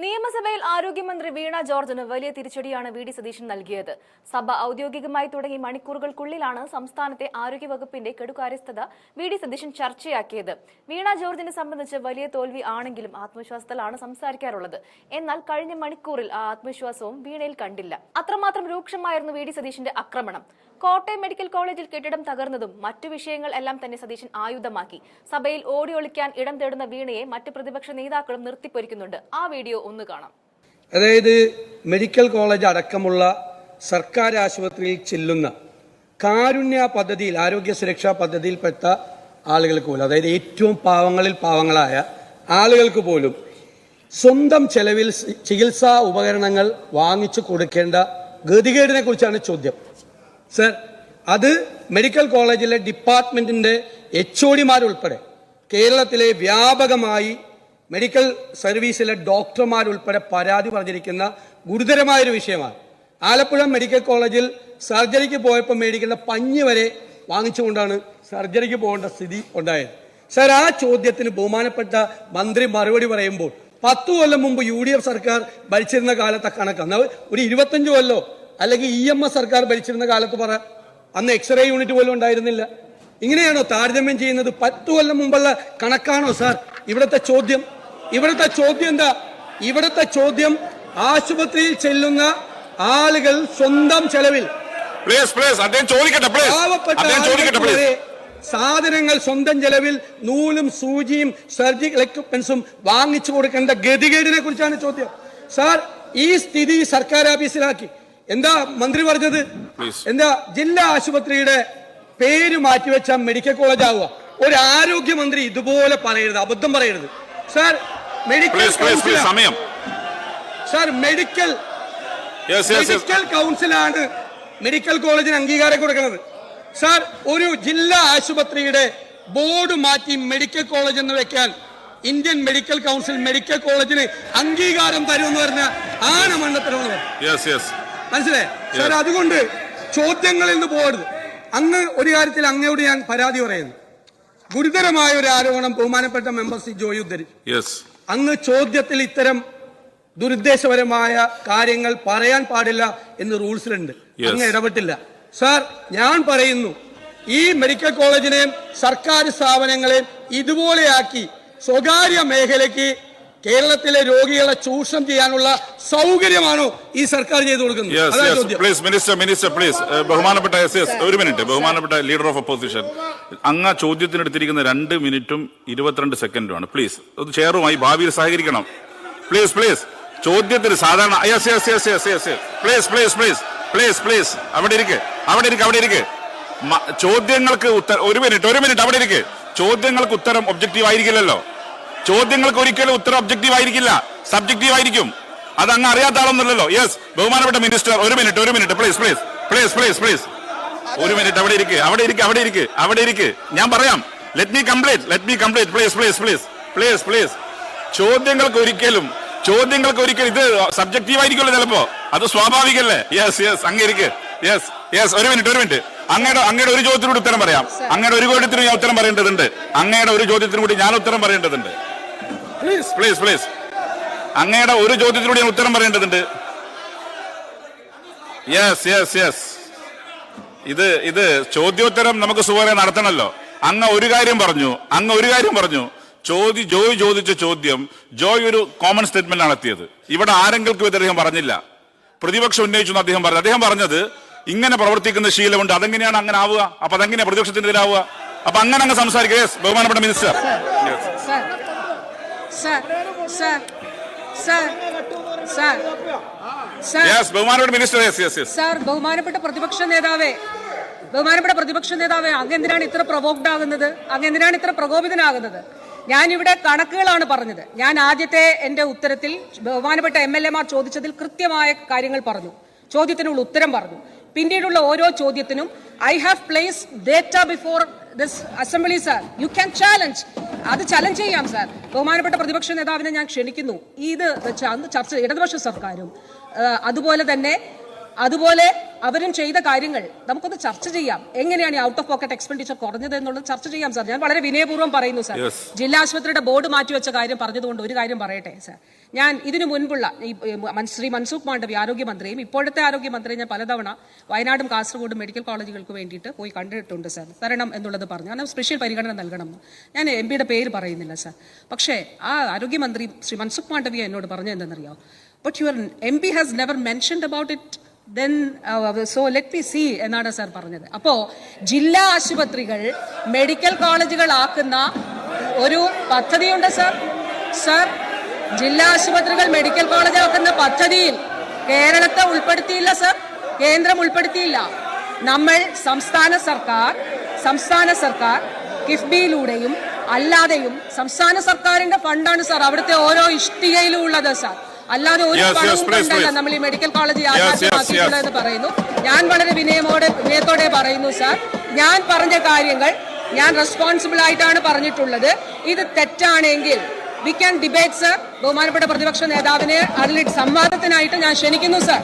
നിയമസഭയിൽ ആരോഗ്യമന്ത്രി വീണ ജോർജിന് വലിയ തിരിച്ചടിയാണ് വി ഡി സതീശൻ നൽകിയത്. സഭ ഔദ്യോഗികമായി തുടങ്ങി മണിക്കൂറുകൾക്കുള്ളിലാണ് സംസ്ഥാനത്തെ ആരോഗ്യവകുപ്പിന്റെ കെടുകാര്യസ്ഥത വി ഡി സതീശൻ ചർച്ചയാക്കിയത്. വീണ ജോർജിനെ സംബന്ധിച്ച് വലിയ തോൽവി ആണെങ്കിലും ആത്മവിശ്വാസത്തിലാണ് സംസാരിക്കാറുള്ളത്. എന്നാൽ കഴിഞ്ഞ മണിക്കൂറിൽ ആ ആത്മവിശ്വാസവും വീണയിൽ കണ്ടില്ല. അത്രമാത്രം രൂക്ഷമായിരുന്നു വി ഡി സതീശന്റെ ആക്രമണം. കോട്ടയം മെഡിക്കൽ കോളേജിൽ കെട്ടിടം തകർന്നതും മറ്റു വിഷയങ്ങൾ എല്ലാം തന്നെ സതീശൻ ആയുധമാക്കി. സഭയിൽ ഓടി ഒളിക്കാൻ ഇടം തേടുന്ന വീണയെ മറ്റ് പ്രതിപക്ഷ നേതാക്കളും നിർത്തിപ്പൊരിക്കുന്നുണ്ട്. ആ വീഡിയോ ഒന്ന് കാണാം. അതായത് മെഡിക്കൽ കോളേജ് അടക്കമുള്ള സർക്കാർ ആശുപത്രിയിൽ ചെല്ലുന്ന കാരുണ്യ പദ്ധതിയിൽ ആരോഗ്യ സുരക്ഷാ പദ്ധതിയിൽപ്പെട്ട ആളുകൾക്ക് പോലും അതായത് ഏറ്റവും പാവങ്ങളിൽ പാവങ്ങളായ ആളുകൾക്ക് പോലും സ്വന്തം ചെലവിൽ ചികിത്സാ ഉപകരണങ്ങൾ വാങ്ങിച്ചു കൊടുക്കേണ്ട ഗതികേടിനെ കുറിച്ചാണ് ചോദ്യം. സർ അത് മെഡിക്കൽ കോളേജിലെ ഡിപ്പാർട്ട്മെന്റിന്റെ എച്ച് ഒടിമാരുൾപ്പെടെ കേരളത്തിലെ വ്യാപകമായി മെഡിക്കൽ സർവീസിലെ ഡോക്ടർമാരുൾപ്പെടെ പരാതി പറഞ്ഞിരിക്കുന്ന ഗുരുതരമായൊരു വിഷയമാണ്. ആലപ്പുഴ മെഡിക്കൽ കോളേജിൽ സർജറിക്ക് പോയപ്പോൾ മേടിക്കുന്ന പഞ്ഞ് വരെ വാങ്ങിച്ചുകൊണ്ടാണ് സർജറിക്ക് പോകേണ്ട സ്ഥിതി ഉണ്ടായത്. സർ ആ ചോദ്യത്തിന് ബഹുമാനപ്പെട്ട മന്ത്രി മറുപടി പറയുമ്പോൾ പത്തു കൊല്ലം മുമ്പ് യു ഡി എഫ് സർക്കാർ ഭരിച്ചിരുന്ന കാലത്തെ കണക്കാണ്. ഒരു ഇരുപത്തഞ്ച് കൊല്ലോ അല്ലെങ്കിൽ ഇ എം എസ് സർക്കാർ ഭരിച്ചിരുന്ന കാലത്ത് പറ അന്ന് എക്സ്റേ യൂണിറ്റ് പോലും ഉണ്ടായിരുന്നില്ല. ഇങ്ങനെയാണോ താരതമ്യം ചെയ്യുന്നത്? പത്ത് കൊല്ലം മുമ്പുള്ള കണക്കാണോ സാർ? ഇവിടുത്തെ ചോദ്യം. ഇവിടുത്തെ ചോദ്യം എന്താ? ഇവിടുത്തെ ചോദ്യം ആശുപത്രിയിൽ ചെല്ലുന്ന ആളുകൾ സ്വന്തം ചെലവിൽ. സാധനങ്ങൾ സ്വന്തം ചെലവിൽ നൂലും സൂചിയും സർജിക്കൽ എക്യുപ്മെന്റ്സും വാങ്ങിച്ചു കൊടുക്കേണ്ട ഗതികേടിനെ കുറിച്ചാണ് ചോദ്യം. സാർ ഈ സ്ഥിതി സർക്കാർ ഓഫീസിലാക്കി. എന്താ മന്ത്രി പറഞ്ഞത്? എന്താ ജില്ലാ ആശുപത്രിയുടെ പേര് മാറ്റിവെച്ച മെഡിക്കൽ കോളേജ് ആവുക? ഒരു ആരോഗ്യമന്ത്രി ഇതുപോലെ പറയരുത് അബദ്ധം പറയരുത്. സാർ മെഡിക്കൽ സമയം. സാർ മെഡിക്കൽ മെഡിക്കൽ കൗൺസിലാണ് മെഡിക്കൽ കോളേജിന് അംഗീകാരം കൊടുക്കുന്നത്. സാർ ഒരു ജില്ലാ ആശുപത്രിയുടെ ബോർഡ് മാറ്റി മെഡിക്കൽ കോളേജ് എന്ന് വെക്കാൻ ഇന്ത്യൻ മെഡിക്കൽ കൗൺസിൽ മെഡിക്കൽ കോളേജിന് അംഗീകാരം തരുമെന്ന് പറഞ്ഞ ആണ് യെസ് മനസ്സിലായേ? സാർ അതുകൊണ്ട് ചോദ്യങ്ങളിൽ നിന്ന് പോകരുത്. അങ്ങ് ഒരു കാര്യത്തിൽ അങ്ങയോട് ഞാൻ പരാതി പറയുന്നു. ഗുരുതരമായ ഒരു ആരോപണം ബഹുമാനപ്പെട്ട മെമ്പർ സി ജോയി ഉദ്ധരിച്ചു. അങ്ങ് ചോദ്യത്തിൽ ഇത്തരം ദുരുദ്ദേശപരമായ കാര്യങ്ങൾ പറയാൻ പാടില്ല എന്ന് റൂൾസിലുണ്ട്. അങ്ങ് ഇടപെട്ടില്ല. സാർ ഞാൻ പറയുന്നു ഈ മെഡിക്കൽ കോളേജിനെയും സർക്കാർ സ്ഥാപനങ്ങളെയും ഇതുപോലെയാക്കി സ്വകാര്യ മേഖലയ്ക്ക് കേരളത്തിലെ രോഗികളെ ചൂഷണം ചെയ്യാനുള്ള സൗകര്യമാണോ ഈ സർക്കാർ ചെയ്തു കൊടുക്കുന്നത്? പ്ലീസ് മിനിസ്റ്റർ മിനിസ്റ്റർ പ്ലീസ് ബഹുമാനപ്പെട്ട യെസ് യെസ് ഒരു മിനിറ്റ്. ബഹുമാനപ്പെട്ട ലീഡർ ഓഫ് ഒപ്പോസിഷൻ അങ്ങ് ആ ചോദ്യത്തിനെടുത്തിരിക്കുന്ന രണ്ട് മിനിറ്റും ഇരുപത്തിരണ്ട് സെക്കൻഡുമാണ് പ്ലീസ് അത് ചെയറുമായി ഭാവിയിൽ സഹകരിക്കണം. പ്ലീസ് പ്ലീസ് ചോദ്യത്തിന് സാധാരണ yes yes yes yes yes please please please please please അവിടെ ഇരിക്കെ. അവിടെ ഇരിക്കെ അവിടെ ഇരിക്കെ. ചോദ്യങ്ങൾക്ക് ഉത്തരം ഒരു മിനിറ്റ് ഒരു മിനിറ്റ്. അവിടെ ഇരിക്കെ. ചോദ്യങ്ങൾക്ക് ഉത്തരം ഒബ്ജക്റ്റീവ് ആയിരിക്കില്ലല്ലോ. ചോദ്യങ്ങൾക്ക് ഒരിക്കലും ഉത്തരം ഒബ്ജക്റ്റീവ് ആയിരിക്കില്ല. സബ്ജക്റ്റീവ് ആയിരിക്കും. അത് അങ്ങ് അറിയാത്ത ആളൊന്നുമല്ലല്ലോ. യെസ് ബഹുമാനപ്പെട്ട മിനിസ്റ്റർ ഒരു മിനിറ്റ് ഒരു minute please please please please please ഒരു മിനിറ്റ് അവിടെ ഇരിക്ക് അവിടെ ഇരിക്ക് അവിടെ ഇരിക്ക് അവിടെ ഇരിക്ക്. ഞാൻ പറയാം. Let me complete let me complete please please please please please ചോദ്യങ്ങൾക്ക് ഒരിക്കലും ചോദ്യങ്ങൾക്ക് ഒരിക്കലും ഇത് സബ്ജക്റ്റീവ് ആയിരിക്കുമല്ലോ ചിലപ്പോ. അത് സ്വാഭാവികല്ലേ യെസ് യെസ് അങ്ങേ ഇരിക്ക്. യെസ് യെസ് ഒരു മിനിറ്റ് ഒരു മിനിറ്റ് അങ്ങയുടെ അങ്ങയുടെ ഒരു ചോദ്യത്തിനോട് ഉത്തരം പറയാം. അങ്ങയുടെ ഒരു ചോദ്യത്തിന് ഞാൻ ഉത്തരം പറയേണ്ടതുണ്ട്. അങ്ങയുടെ ഒരു ചോദ്യത്തിനും കൂടി ഞാൻ ഉത്തരം പറയേണ്ടതുണ്ട്. പ്ലീസ് പ്ലീസ് പ്ലീസ് അങ്ങയുടെ ഒരു ചോദ്യത്തിലൂടെ ഞാൻ ഉത്തരം പറയേണ്ടതുണ്ട്. യെസ് യെസ് യെസ് ഇത് ഇത് ചോദ്യോത്തരം നമുക്ക് സുഖമായി നടത്തണമല്ലോ അങ്ങ് ഒരു കാര്യം പറഞ്ഞു അങ്ങ് ഒരു കാര്യം പറഞ്ഞു. ചോദ്യ ജോയ് ചോദിച്ച ചോദ്യം ജോയ് ഒരു കോമൺ സ്റ്റേറ്റ്മെന്റ് നടത്തിയത്. ഇവിടെ ആരെങ്കിലും ഇത് അദ്ദേഹം പറഞ്ഞില്ല. പ്രതിപക്ഷം ഉന്നയിച്ചു എന്ന് അദ്ദേഹം പറഞ്ഞു. അദ്ദേഹം പറഞ്ഞത് ഇങ്ങനെ പ്രവർത്തിക്കുന്ന ശീലമുണ്ട് അതെങ്ങനെയാണ് അങ്ങനെ ആവുക? അപ്പൊ അതെങ്ങനെയാ പ്രതിപക്ഷത്തിനെതിരാവുക? അപ്പൊ അങ്ങനെ അങ്ങ് സംസാരിക്കുക യെസ് ബഹുമാനപ്പെട്ട മിനിസ്റ്റർ യെസ് sir, ബഹുമാനപ്പെട്ട പ്രതിപക്ഷ നേതാവേ ബഹുമാനപ്പെട്ട പ്രതിപക്ഷ നേതാവേ അങ്ങ് എന്തിനാണ് ഇത്ര പ്രൊവോക്ഡ് ആകുന്നത്? അങ്ങ് എന്തിനാണ് ഇത്ര പ്രകോപിതനാകുന്നത്? ഞാൻ ഇവിടെ കണക്കുകളാണ് പറഞ്ഞത്. ഞാൻ ആദ്യത്തെ എന്റെ ഉത്തരത്തിൽ ബഹുമാനപ്പെട്ട എം എൽ എമാർ ചോദിച്ചതിൽ കൃത്യമായ കാര്യങ്ങൾ പറഞ്ഞു. ചോദ്യത്തിനുള്ള ഉത്തരം പറഞ്ഞു. പിന്നീടുള്ള ഓരോ ചോദ്യത്തിനും I have place data before this assembly sir you can challenge അത് ചലഞ്ച് ചെയ്യാം സാർ ബഹുമാനപ്പെട്ട പ്രതിപക്ഷ നേതാവിനെ ഞാൻ ക്ഷണിക്കുന്നു. ഇത് അന്ന് ചർച്ച ഇടതുപക്ഷ സർക്കാരും അതുപോലെ തന്നെ അതുപോലെ അവരും ചെയ്ത കാര്യങ്ങൾ നമുക്കൊന്ന് ചർച്ച ചെയ്യാം. എങ്ങനെയാണ് ഈ ഔട്ട് ഓഫ് പോക്കറ്റ് എക്സ്പെൻഡിച്ചർ കുറഞ്ഞത് എന്നുള്ളത് ചർച്ച ചെയ്യാം സാർ ഞാൻ വളരെ വിനയപൂർവം പറയുന്നു സാർ ജില്ലാ ആശുപത്രിയുടെ ബോർഡ് മാറ്റിവെച്ച കാര്യം പറഞ്ഞതുകൊണ്ട് ഒരു കാര്യം പറയട്ടെ സാർ ഞാൻ ഇതിനു മുൻപുള്ള ശ്രീ മൻസൂഖ് മാണ്ഡവി ആരോഗ്യമന്ത്രിയും ഇപ്പോഴത്തെ ആരോഗ്യമന്ത്രിയും ഞാൻ പലതവണ വയനാടും കാസർഗോഡും മെഡിക്കൽ കോളേജുകൾക്ക് വേണ്ടിയിട്ട് പോയി കണ്ടിട്ടുണ്ട് സാർ തരണം എന്നുള്ളത് പറഞ്ഞു. കാരണം സ്പെഷ്യൽ പരിഗണന നൽകണം. ഞാൻ എം പിയുടെ പേര് പറയുന്നില്ല സാർ പക്ഷേ ആ ആരോഗ്യമന്ത്രി ശ്രീ മൻസുഖ് മാണ്ഡവിയ എന്നോട് പറഞ്ഞു എന്തെന്നറിയോ but your M P has never mentioned about it then so let me see എന്നാണ് സാർ പറഞ്ഞത്. അപ്പോ ജില്ലാ ആശുപത്രികൾ മെഡിക്കൽ കോളേജുകളാക്കുന്ന ഒരു പദ്ധതിയുണ്ട് സാർ സാർ ജില്ലാ ആശുപത്രികൾ മെഡിക്കൽ കോളേജ് ആക്കുന്ന പദ്ധതിയിൽ കേരളത്തെ ഉൾപ്പെടുത്തിയില്ല സാർ കേന്ദ്രം ഉൾപ്പെടുത്തിയില്ല. നമ്മൾ സംസ്ഥാന സർക്കാർ സംസ്ഥാന സർക്കാർ കിഫ്ബിയിലൂടെയും അല്ലാതെയും സംസ്ഥാന സർക്കാരിന്റെ ഫണ്ടാണ് സാർ അവിടുത്തെ ഓരോ ഇഷ്ടികയിലും ഉള്ളത് സാർ അല്ലാതെ ഒരു പണവും കൊണ്ടല്ല നമ്മൾ ഈ മെഡിക്കൽ കോളേജ് യാഥാർത്ഥ്യമാക്കിയിട്ടുള്ള യാഥാർത്ഥ്യമാക്കിയിട്ടുള്ളത് എന്ന് പറയുന്നു. ഞാൻ വളരെ വിനയമോടെ വിനയത്തോടെ പറയുന്നു സാർ ഞാൻ പറഞ്ഞ കാര്യങ്ങൾ ഞാൻ റെസ്പോൺസിബിൾ ആയിട്ടാണ് പറഞ്ഞിട്ടുള്ളത്. ഇത് തെറ്റാണെങ്കിൽ വി ക്യാൻ ഡിബേറ്റ് സർ ബഹുമാനപ്പെട്ട പ്രതിപക്ഷ നേതാവിനെ അതിൽ സംവാദത്തിനായിട്ട് ഞാൻ ക്ഷണിക്കുന്നു സർ.